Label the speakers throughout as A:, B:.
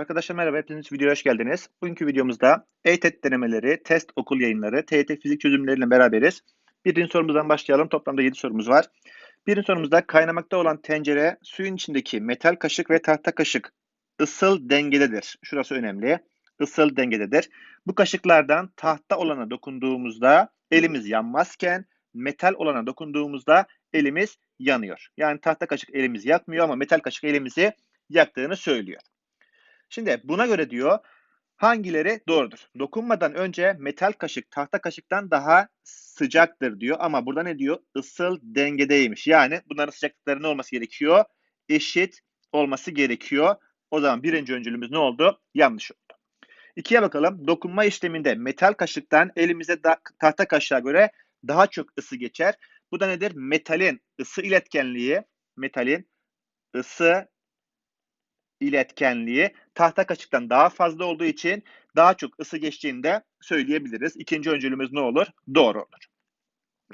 A: Arkadaşlar merhaba, hepiniz videoya hoş geldiniz. Bugünkü videomuzda EYTET denemeleri, test okul yayınları, TYT fizik çözümleriyle beraberiz. Birinci sorumuzdan başlayalım. Toplamda 7 sorumuz var. Birinci sorumuzda kaynamakta olan tencere, suyun içindeki metal kaşık ve tahta kaşık ısıl dengededir. Şurası önemli. Isıl dengededir. Bu kaşıklardan tahta olana dokunduğumuzda elimiz yanmazken metal olana dokunduğumuzda elimiz yanıyor. Yani tahta kaşık elimizi yakmıyor ama metal kaşık elimizi yaktığını söylüyor. Şimdi buna göre diyor hangileri doğrudur? Dokunmadan önce metal kaşık tahta kaşıktan daha sıcaktır diyor ama burada ne diyor? Isıl dengedeymiş. Yani bunların sıcaklıkları ne olması gerekiyor? Eşit olması gerekiyor. O zaman birinci öncülümüz ne oldu? Yanlış oldu. İkiye bakalım. Dokunma işleminde metal kaşıktan elimize da, tahta kaşığa göre daha çok ısı geçer. Bu da nedir? Metalin ısı iletkenliği, metalin ısı iletkenliği tahta kaşıktan daha fazla olduğu için daha çok ısı geçtiğini de söyleyebiliriz. İkinci öncülümüz ne olur? Doğru olur.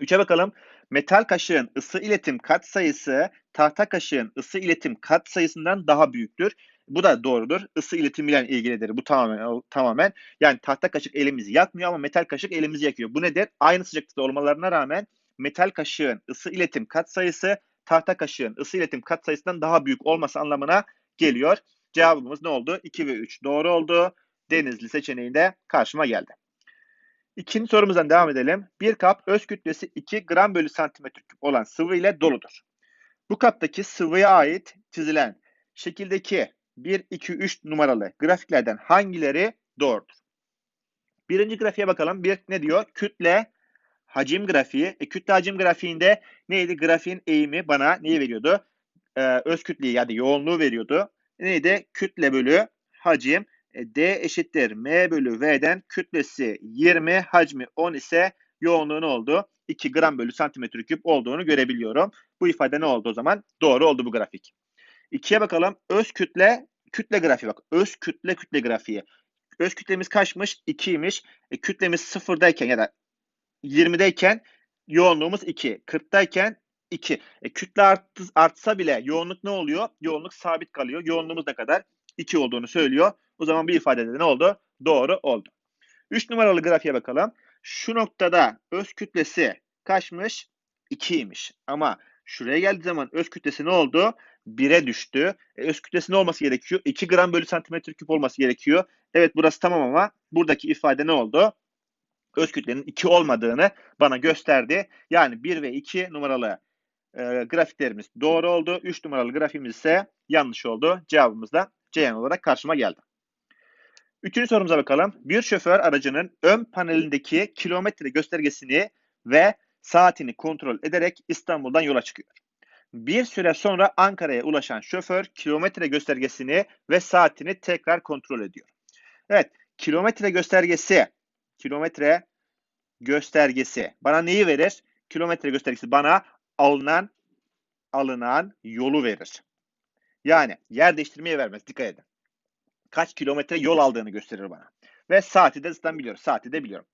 A: Üçe bakalım. Metal kaşığın ısı iletim kat sayısı tahta kaşığın ısı iletim kat sayısından daha büyüktür. Bu da doğrudur. Isı iletimiyle ilgilidir. Bu tamamen tamamen yani tahta kaşık elimizi yakmıyor ama metal kaşık elimizi yakıyor. Bu nedir? Aynı sıcaklıkta olmalarına rağmen metal kaşığın ısı iletim kat sayısı tahta kaşığın ısı iletim kat sayısından daha büyük olması anlamına geliyor. Cevabımız ne oldu? 2 ve 3 doğru oldu. Denizli seçeneğinde karşıma geldi. İkinci sorumuzdan devam edelim. Bir kap öz kütlesi 2 gram bölü santimetre küp olan sıvı ile doludur. Bu kaptaki sıvıya ait çizilen şekildeki 1, 2, 3 numaralı grafiklerden hangileri doğrudur? Birinci grafiğe bakalım. Bir ne diyor? Kütle hacim grafiği. E, kütle hacim grafiğinde neydi? Grafiğin eğimi bana neyi veriyordu? Ee, öz kütleyi yani yoğunluğu veriyordu. Neydi? Kütle bölü hacim. E, D eşittir M bölü V'den kütlesi 20, hacmi 10 ise yoğunluğu ne oldu? 2 gram bölü santimetre küp olduğunu görebiliyorum. Bu ifade ne oldu o zaman? Doğru oldu bu grafik. İkiye bakalım. Öz kütle, kütle grafiği bak. Öz kütle kütle grafiği. Öz kütlemiz kaçmış? 2'ymiş. E, kütlemiz sıfırdayken ya da 20'deyken yoğunluğumuz 2. 40'tayken 2. E, kütle arttı, artsa bile yoğunluk ne oluyor? Yoğunluk sabit kalıyor. Yoğunluğumuz ne kadar? 2 olduğunu söylüyor. O zaman bir ifadede ne oldu? Doğru oldu. 3 numaralı grafiğe bakalım. Şu noktada öz kütlesi kaçmış? 2'ymiş. Ama şuraya geldiği zaman öz kütlesi ne oldu? 1'e düştü. E, öz kütlesi ne olması gerekiyor? 2 gram bölü santimetre küp olması gerekiyor. Evet burası tamam ama buradaki ifade ne oldu? Öz kütlenin 2 olmadığını bana gösterdi. Yani 1 ve 2 numaralı e, grafiklerimiz doğru oldu. 3 numaralı grafiğimiz ise yanlış oldu. Cevabımız da Ceyhan olarak karşıma geldi. Üçüncü sorumuza bakalım. Bir şoför aracının ön panelindeki kilometre göstergesini ve saatini kontrol ederek İstanbul'dan yola çıkıyor. Bir süre sonra Ankara'ya ulaşan şoför kilometre göstergesini ve saatini tekrar kontrol ediyor. Evet, kilometre göstergesi, kilometre göstergesi bana neyi verir? Kilometre göstergesi bana alınan alınan yolu verir. Yani yer değiştirmeye vermez. Dikkat edin. Kaç kilometre yol aldığını gösterir bana. Ve saati de zaten biliyorum. Saati de biliyorum.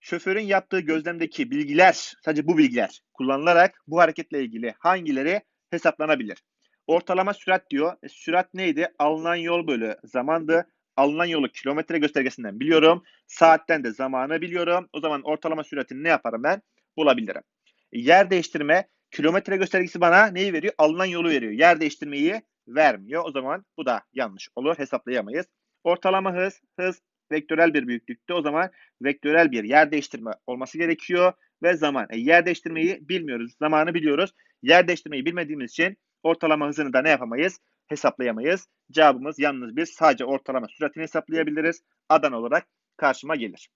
A: Şoförün yaptığı gözlemdeki bilgiler, sadece bu bilgiler kullanılarak bu hareketle ilgili hangileri hesaplanabilir? Ortalama sürat diyor. E, sürat neydi? Alınan yol bölü zamandı. Alınan yolu kilometre göstergesinden biliyorum. Saatten de zamanı biliyorum. O zaman ortalama süratini ne yaparım ben? Bulabilirim. Yer değiştirme kilometre göstergesi bana neyi veriyor? Alınan yolu veriyor. Yer değiştirmeyi vermiyor. O zaman bu da yanlış olur. Hesaplayamayız. Ortalama hız, hız vektörel bir büyüklükte. O zaman vektörel bir yer değiştirme olması gerekiyor ve zaman. E, yer değiştirmeyi bilmiyoruz. Zamanı biliyoruz. Yer değiştirmeyi bilmediğimiz için ortalama hızını da ne yapamayız? Hesaplayamayız. Cevabımız yalnız bir sadece ortalama süratini hesaplayabiliriz. Adan olarak karşıma gelir.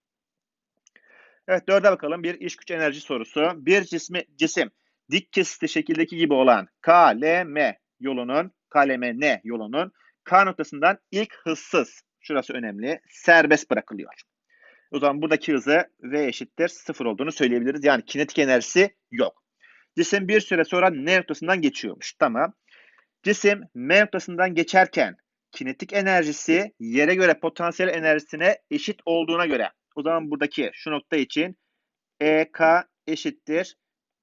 A: Evet dörde bakalım. Bir iş güç enerji sorusu. Bir cismi, cisim dik kesitli şekildeki gibi olan KLM yolunun KLMN yolunun K noktasından ilk hızsız şurası önemli serbest bırakılıyor. O zaman buradaki hızı V eşittir sıfır olduğunu söyleyebiliriz. Yani kinetik enerjisi yok. Cisim bir süre sonra N noktasından geçiyormuş. Tamam. Cisim M noktasından geçerken kinetik enerjisi yere göre potansiyel enerjisine eşit olduğuna göre o zaman buradaki şu nokta için EK eşittir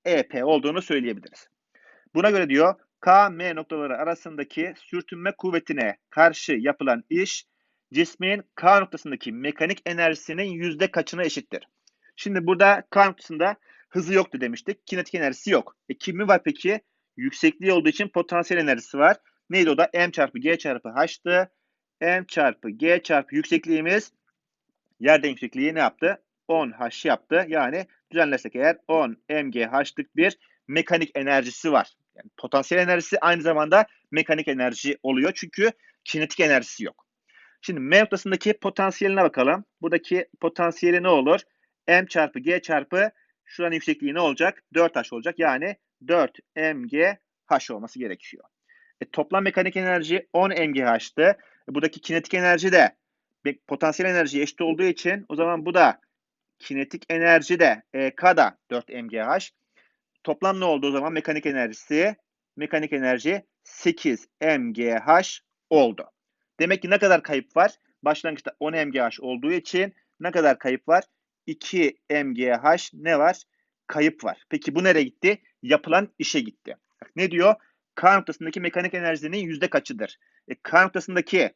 A: EP olduğunu söyleyebiliriz. Buna göre diyor K, M noktaları arasındaki sürtünme kuvvetine karşı yapılan iş cismin K noktasındaki mekanik enerjisinin yüzde kaçına eşittir? Şimdi burada K noktasında hızı yoktu demiştik. Kinetik enerjisi yok. E kimi var peki? Yüksekliği olduğu için potansiyel enerjisi var. Neydi o da? M çarpı G çarpı H'tı. M çarpı G çarpı yüksekliğimiz yerden yüksekliği ne yaptı? 10 H yaptı. Yani düzenlersek eğer 10 mgH'lık bir mekanik enerjisi var. Yani potansiyel enerjisi aynı zamanda mekanik enerji oluyor. Çünkü kinetik enerjisi yok. Şimdi M noktasındaki potansiyeline bakalım. Buradaki potansiyeli ne olur? M çarpı G çarpı şuranın yüksekliği ne olacak? 4H olacak. Yani 4 mgH olması gerekiyor. E, toplam mekanik enerji 10 mgH'tı. E, buradaki kinetik enerji de potansiyel enerji eşit olduğu için o zaman bu da kinetik enerji de EK da 4 mgh. Toplam ne oldu o zaman? Mekanik enerjisi mekanik enerji 8 mgh oldu. Demek ki ne kadar kayıp var? Başlangıçta 10 mgh olduğu için ne kadar kayıp var? 2 mgh ne var? Kayıp var. Peki bu nereye gitti? Yapılan işe gitti. Ne diyor? K noktasındaki mekanik enerjinin yüzde kaçıdır? E, K noktasındaki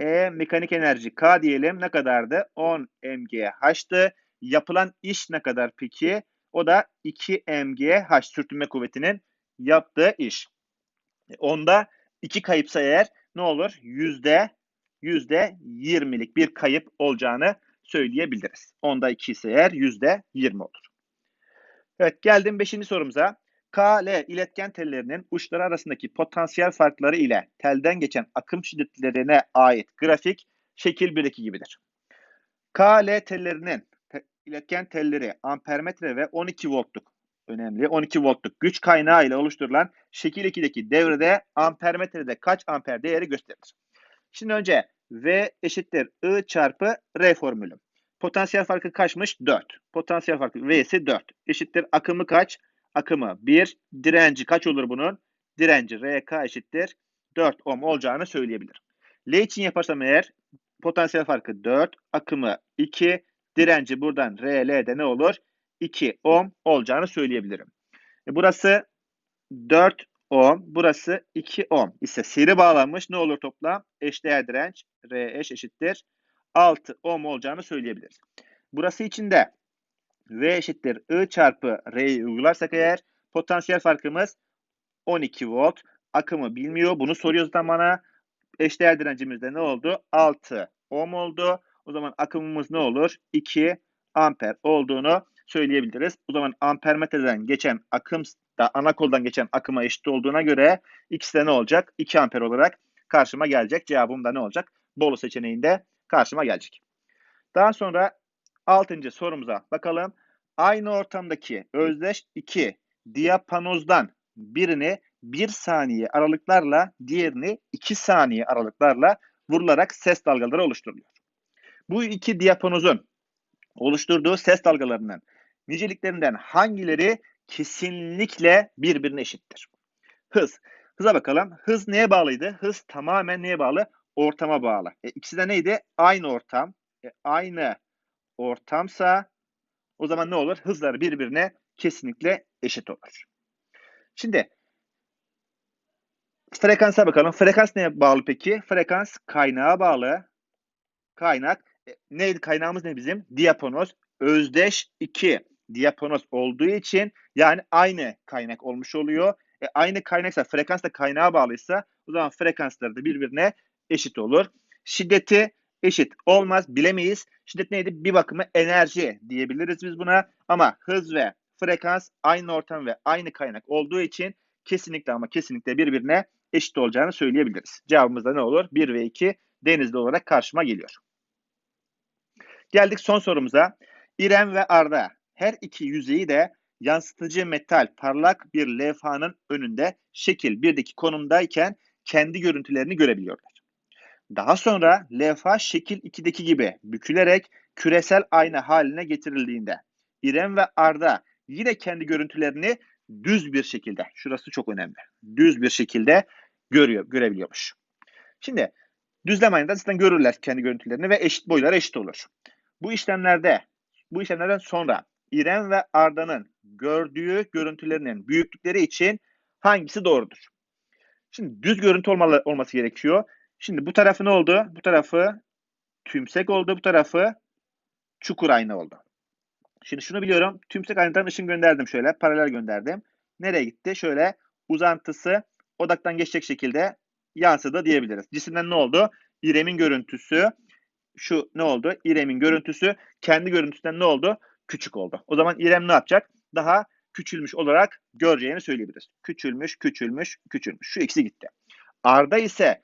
A: E mekanik enerji K diyelim ne kadardı? 10 mgH'tı. Yapılan iş ne kadar peki? O da 2 mgh sürtünme kuvvetinin yaptığı iş. E, onda 2 kayıpsa eğer ne olur? Yüzde yüzde 20'lik bir kayıp olacağını söyleyebiliriz. Onda 2 ise eğer yüzde 20 olur. Evet geldim 5. sorumuza. KL iletken tellerinin uçları arasındaki potansiyel farkları ile telden geçen akım şiddetlerine ait grafik şekil 1-2 gibidir. KL tellerinin iletken telleri ampermetre ve 12 voltluk önemli 12 voltluk güç kaynağı ile oluşturulan şekil 2'deki devrede ampermetrede kaç amper değeri gösterir? Şimdi önce V eşittir I çarpı R formülü. Potansiyel farkı kaçmış? 4. Potansiyel farkı V'si 4. Eşittir akımı kaç? Akımı 1. Direnci kaç olur bunun? Direnci RK eşittir 4 ohm olacağını söyleyebilirim. L için yaparsam eğer potansiyel farkı 4, akımı 2, direnci buradan RL'de ne olur? 2 ohm olacağını söyleyebilirim. E burası 4 ohm, burası 2 ohm ise seri bağlanmış. Ne olur toplam? Eşdeğer direnç R eş eşittir 6 ohm olacağını söyleyebiliriz. Burası için de V eşittir I çarpı R'yi uygularsak eğer potansiyel farkımız 12 volt. Akımı bilmiyor. Bunu soruyoruz da bana. Eşdeğer direncimiz de ne oldu? 6 ohm oldu. O zaman akımımız ne olur? 2 amper olduğunu söyleyebiliriz. O zaman ampermetreden geçen akım da ana koldan geçen akıma eşit olduğuna göre ikisi de ne olacak? 2 amper olarak karşıma gelecek. Cevabım da ne olacak? Bolu seçeneğinde karşıma gelecek. Daha sonra 6. sorumuza bakalım. Aynı ortamdaki özdeş iki diapanozdan birini 1 saniye aralıklarla diğerini 2 saniye aralıklarla vurularak ses dalgaları oluşturuluyor. Bu iki diapanozun oluşturduğu ses dalgalarının niceliklerinden hangileri kesinlikle birbirine eşittir? Hız. Hıza bakalım. Hız neye bağlıydı? Hız tamamen neye bağlı? Ortama bağlı. E, ikisi de neydi? Aynı ortam. E, aynı ortamsa o zaman ne olur? Hızları birbirine kesinlikle eşit olur. Şimdi frekansa bakalım. Frekans neye bağlı peki? Frekans kaynağa bağlı. Kaynak e, neydi? Kaynağımız ne bizim? Diaponoz. Özdeş 2 diaponoz olduğu için yani aynı kaynak olmuş oluyor. E, aynı kaynaksa frekans da kaynağa bağlıysa o zaman frekansları da birbirine eşit olur. Şiddeti eşit olmaz bilemeyiz. Şiddet neydi? Bir bakıma enerji diyebiliriz biz buna. Ama hız ve frekans aynı ortam ve aynı kaynak olduğu için kesinlikle ama kesinlikle birbirine eşit olacağını söyleyebiliriz. Cevabımız da ne olur? 1 ve 2 denizli olarak karşıma geliyor. Geldik son sorumuza. İrem ve Arda her iki yüzeyi de yansıtıcı metal parlak bir levhanın önünde şekil 1'deki konumdayken kendi görüntülerini görebiliyorlar. Daha sonra levha şekil 2'deki gibi bükülerek küresel ayna haline getirildiğinde İrem ve Arda yine kendi görüntülerini düz bir şekilde, şurası çok önemli, düz bir şekilde görüyor, görebiliyormuş. Şimdi düzlem aynada zaten görürler kendi görüntülerini ve eşit boyları eşit olur. Bu işlemlerde, bu işlemlerden sonra İrem ve Arda'nın gördüğü görüntülerinin büyüklükleri için hangisi doğrudur? Şimdi düz görüntü olmalı, olması gerekiyor. Şimdi bu tarafı ne oldu? Bu tarafı tümsek oldu. Bu tarafı çukur ayna oldu. Şimdi şunu biliyorum. Tümsek aynadan ışın gönderdim şöyle. Paralel gönderdim. Nereye gitti? Şöyle uzantısı odaktan geçecek şekilde yansıdı diyebiliriz. Cisimden ne oldu? İrem'in görüntüsü şu ne oldu? İrem'in görüntüsü kendi görüntüsünden ne oldu? Küçük oldu. O zaman İrem ne yapacak? Daha küçülmüş olarak göreceğini söyleyebiliriz. Küçülmüş, küçülmüş, küçülmüş. Şu ikisi gitti. Arda ise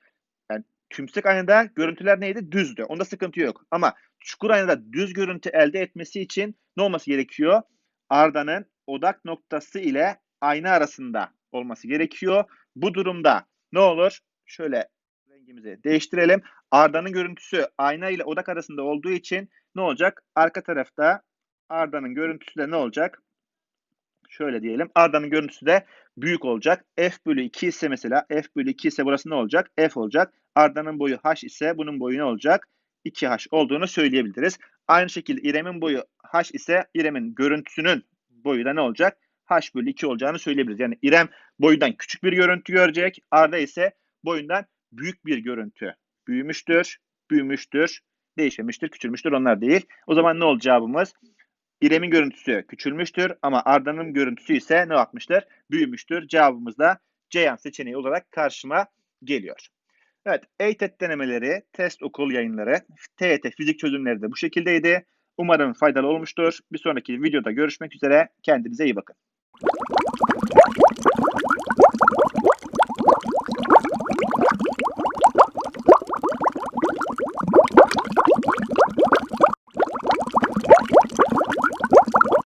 A: tümsek aynada görüntüler neydi? Düzdü. Onda sıkıntı yok. Ama çukur aynada düz görüntü elde etmesi için ne olması gerekiyor? Arda'nın odak noktası ile ayna arasında olması gerekiyor. Bu durumda ne olur? Şöyle rengimizi değiştirelim. Arda'nın görüntüsü ayna ile odak arasında olduğu için ne olacak? Arka tarafta Arda'nın görüntüsü de ne olacak? Şöyle diyelim. Arda'nın görüntüsü de büyük olacak. F bölü 2 ise mesela F bölü 2 ise burası ne olacak? F olacak. Arda'nın boyu H ise bunun boyu ne olacak? 2H olduğunu söyleyebiliriz. Aynı şekilde İrem'in boyu H ise İrem'in görüntüsünün boyu da ne olacak? H bölü 2 olacağını söyleyebiliriz. Yani İrem boyundan küçük bir görüntü görecek. Arda ise boyundan büyük bir görüntü. Büyümüştür, büyümüştür, değişmemiştir, küçülmüştür onlar değil. O zaman ne olacak cevabımız? İrem'in görüntüsü küçülmüştür ama Arda'nın görüntüsü ise ne yapmıştır? Büyümüştür. Cevabımız da Ceyhan seçeneği olarak karşıma geliyor. Evet, EYTET denemeleri, test okul yayınları, TYT fizik çözümleri de bu şekildeydi. Umarım faydalı olmuştur. Bir sonraki videoda görüşmek üzere. Kendinize iyi bakın.